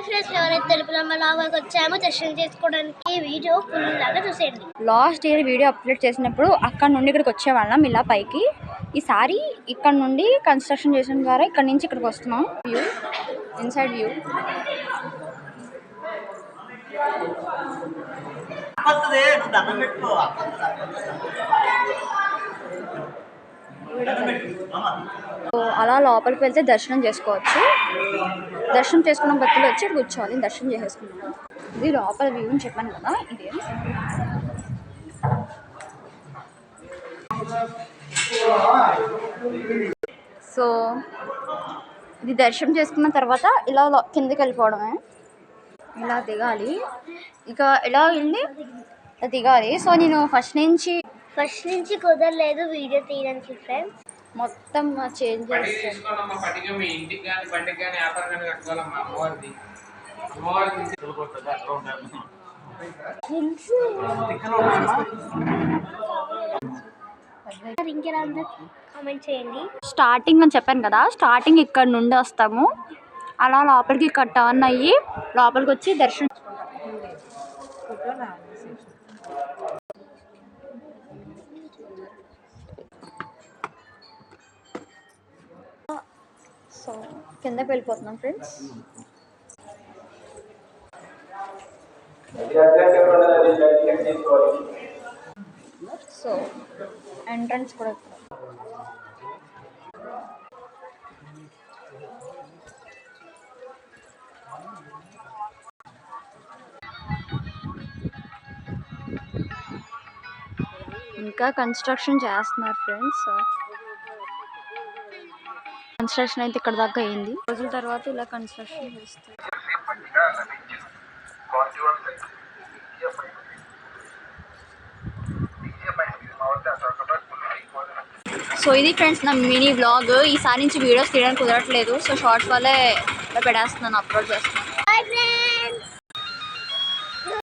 Hi friends ఎవరైతే తెలుపులమ్మ లాగాకి వచ్చామో. దర్శనం చేసుకోవడానికి వీడియో ఫుల్ లాగా చూసేయండి. లాస్ట్ ఇయర్ వీడియో అప్లోడ్ చేసినప్పుడు అక్కడ నుండి ఇక్కడికి వచ్చేవాళ్ళం ఇలా పైకి. ఈసారి ఇక్కడ నుండి కన్స్ట్రక్షన్ చేసిన ద్వారా ఇక్కడ నుంచి ఇక్కడికి వస్తున్నాం. వ్యూ ఇన్సైడ్ వ్యూ దండం అలా లోపలికి వెళ్తే దర్శనం చేసుకోవచ్చు. దర్శనం చేసుకున్న భక్తులు వచ్చి ఇక్కడ కూర్చోవాలి. దర్శనం చేసేసుకున్నాను ఇది లోపల వ్యూ అని చెప్పాను కదా ఇది. సో ఇది దర్శనం చేసుకున్న తర్వాత ఇలా కిందకి వెళ్ళిపోవడమే. ఇలా దిగాలి. ఇక ఇలా వెళ్ళి దిగాలి? సో నేను ఫస్ట్ నుంచి ఫస్ట్ నుంచి కుదరలేదు వీడియో తీయడానికి ఫ్రెండ్స్ మొత్తం చేంజ్ స్టార్టింగ్ అని చెప్పాను కదా స్టార్టింగ్ ఇక్కడ నుండి వస్తాము. అలా లోపలికి ఇక్కడ టర్న్ అయ్యి లోపలికి వచ్చి దర్శనం సో కిందకి వెళ్ళిపోతున్నాం ఫ్రెండ్స్. సో ఎంట్రన్స్ కూడా ఇక్కడ. ఇంకా కన్స్ట్రక్షన్ చేస్తున్నారు ఫ్రెండ్స్. కన్స్ట్రక్షన్ అయితే ఇక్కడ దాకా అయింది. రోజుల తర్వాత ఇలా కన్స్ట్రక్షన్ చేస్తారు. సో ఇది ఫ్రెండ్స్ నా మినీ బ్లాగ్ ఈసారి నుంచి వీడియోస్ తీయడానికి కుదరట్లేదు. సో షార్ట్స్ వల్లే ఇలా పెట్టేస్తున్నాను అప్లోడ్ చేస్తున్నాను.